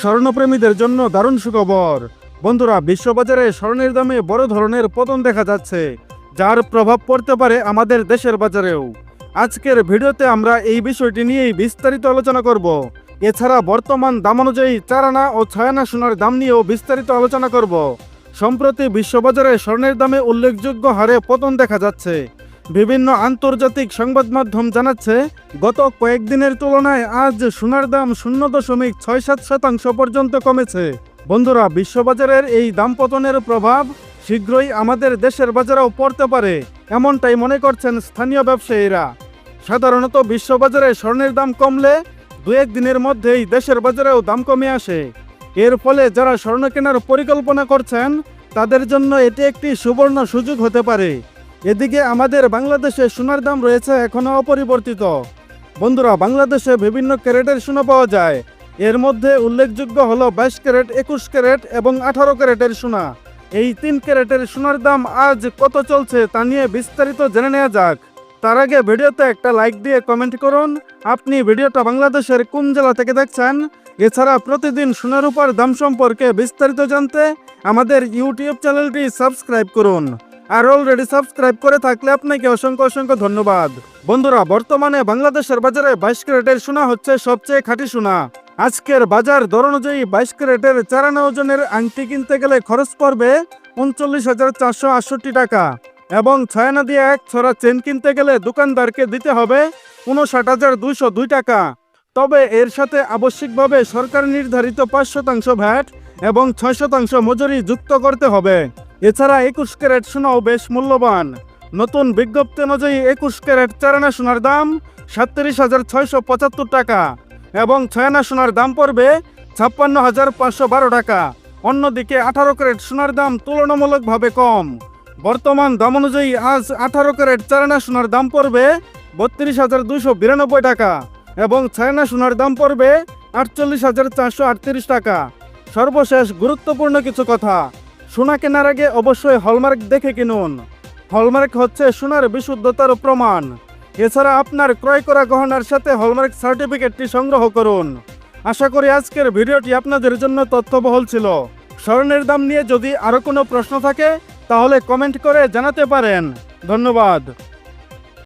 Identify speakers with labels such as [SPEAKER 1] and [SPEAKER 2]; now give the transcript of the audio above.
[SPEAKER 1] স্বর্ণপ্রেমীদের জন্য দারুণ সুখবর। বন্ধুরা, বিশ্ববাজারে স্বর্ণের দামে বড় ধরনের পতন দেখা যাচ্ছে, যার প্রভাব পড়তে পারে আমাদের দেশের বাজারেও। আজকের ভিডিওতে আমরা এই বিষয়টি নিয়েই বিস্তারিত আলোচনা করব। এছাড়া বর্তমান দাম অনুযায়ী চারানা ও ছয়ানা সোনার দাম নিয়েও বিস্তারিত আলোচনা করব। সম্প্রতি বিশ্ববাজারে স্বর্ণের দামে উল্লেখযোগ্য হারে পতন দেখা যাচ্ছে। বিভিন্ন আন্তর্জাতিক সংবাদ মাধ্যম জানাচ্ছে, গত কয়েকদিনের তুলনায় আজ সোনার দাম শূন্য দশমিক ছয় সাত শতাংশ পর্যন্ত কমেছে। বন্ধুরা, বিশ্ববাজারের এই দাম পতনের প্রভাব শীঘ্রই আমাদের দেশের বাজারেও পড়তে পারে, এমনটাই মনে করছেন স্থানীয় ব্যবসায়ীরা। সাধারণত বিশ্ববাজারে স্বর্ণের দাম কমলে দু দিনের মধ্যেই দেশের বাজারেও দাম কমে আসে। এর ফলে যারা স্বর্ণ কেনার পরিকল্পনা করছেন, তাদের জন্য এটি একটি সুবর্ণ সুযোগ হতে পারে। এদিকে আমাদের বাংলাদেশে সোনার দাম রয়েছে এখনও অপরিবর্তিত। বন্ধুরা, বাংলাদেশে বিভিন্ন ক্যারেটের সোনা পাওয়া যায়। এর মধ্যে উল্লেখযোগ্য হলো বাইশ ক্যারেট, একুশ ক্যারেট এবং আঠারো ক্যারেটের সোনা। এই তিন ক্যারেটের সোনার দাম আজ কত চলছে তা নিয়ে বিস্তারিত জেনে নেওয়া যাক। তার আগে ভিডিওতে একটা লাইক দিয়ে কমেন্ট করুন। আপনি ভিডিওটা বাংলাদেশের কোন জেলা থেকে দেখছেন? এছাড়া প্রতিদিন সোনার উপর দাম সম্পর্কে বিস্তারিত জানতে আমাদের ইউটিউব চ্যানেলটি সাবস্ক্রাইব করুন। আর অলরেডি সাবস্ক্রাইব করে থাকলে আপনাকে অসংখ্য অসংখ্য ধন্যবাদ। বন্ধুরা, বর্তমানে বাংলাদেশের বাজারে বাইশ ক্যারেটের সোনা হচ্ছে সবচেয়ে খাঁটি সোনা। আজকের বাজার দর অনুযায়ী বাইশ ক্যারেটের চারানা ওজনের আংটি কিনতে গেলে খরচ পড়বে উনচল্লিশ হাজার চারশো আটষট্টি টাকা এবং ছয়ানা দিয়ে এক ছড়া চেন কিনতে গেলে দোকানদারকে দিতে হবে উনষাট হাজার দুইশো দুই টাকা। তবে এর সাথে আবশ্যিকভাবে সরকার নির্ধারিত পাঁচ শতাংশ ভ্যাট এবং ছয় শতাংশ মজুরি যুক্ত করতে হবে। এছাড়া একুশ ক্যারেট সোনাও বেশ মূল্যবান। নতুন বিজ্ঞপ্তি অনুযায়ী একুশ ক্যারেট চারানা সোনার দাম সাতত্রিশ হাজার ছয়শো পঁচাত্তর টাকা এবং ছয়ানা সোনার দাম পড়বে ছাপ্পান্ন হাজার পাঁচশো বারো টাকা। অন্যদিকে আঠারো ক্যারেট সোনার দাম তুলনামূলকভাবে কম। বর্তমান দাম অনুযায়ী আজ আঠারো ক্যারেট চারানা সোনার দাম পড়বে বত্রিশ হাজার দুইশো বিরানব্বই টাকা এবং ছায়না সোনার দাম পড়বে আটচল্লিশ হাজার চারশো আটত্রিশ টাকা। সর্বশেষ গুরুত্বপূর্ণ কিছু কথা। সোনা কেনার আগে অবশ্যই হলমার্ক দেখে কিনুন। হলমার্ক হচ্ছে সোনার বিশুদ্ধতার প্রমাণ। এছাড়া আপনার ক্রয় করা গহনার সাথে হলমার্ক সার্টিফিকেটটি সংগ্রহ করুন। আশা করি আজকের ভিডিওটি আপনাদের জন্য তথ্যবহল ছিল। স্বর্ণের দাম নিয়ে যদি আরও কোনো প্রশ্ন থাকে, তাহলে কমেন্ট করে জানাতে পারেন। ধন্যবাদ।